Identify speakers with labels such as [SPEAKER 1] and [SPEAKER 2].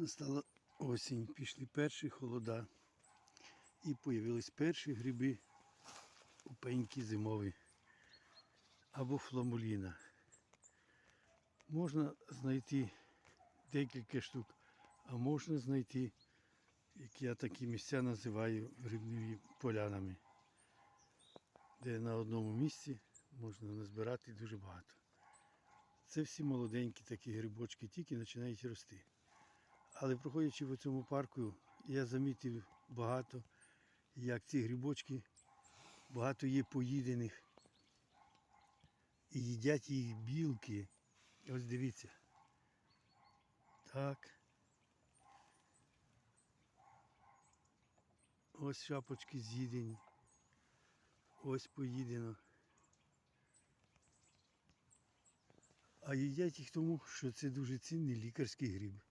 [SPEAKER 1] Настала осінь, пішли перші холода. І появились перші гриби у пеньки зимові або фламуліна. Можна знайти декілька штук, а можна знайти, як я такі місця називаю грибневі полянами, де на одному місці можна назбирати дуже багато. Це всі молоденькі такі грибочки, тільки починають рости. Але проходячи по цьому парку, я замітив багато, як ці грибочки, багато є поїдених. І їдять їх білки. Ось дивіться. Так. Ось шапочки з'їдені. Ось поїдено. А їдять їх тому, що це дуже цінний лікарський гриб.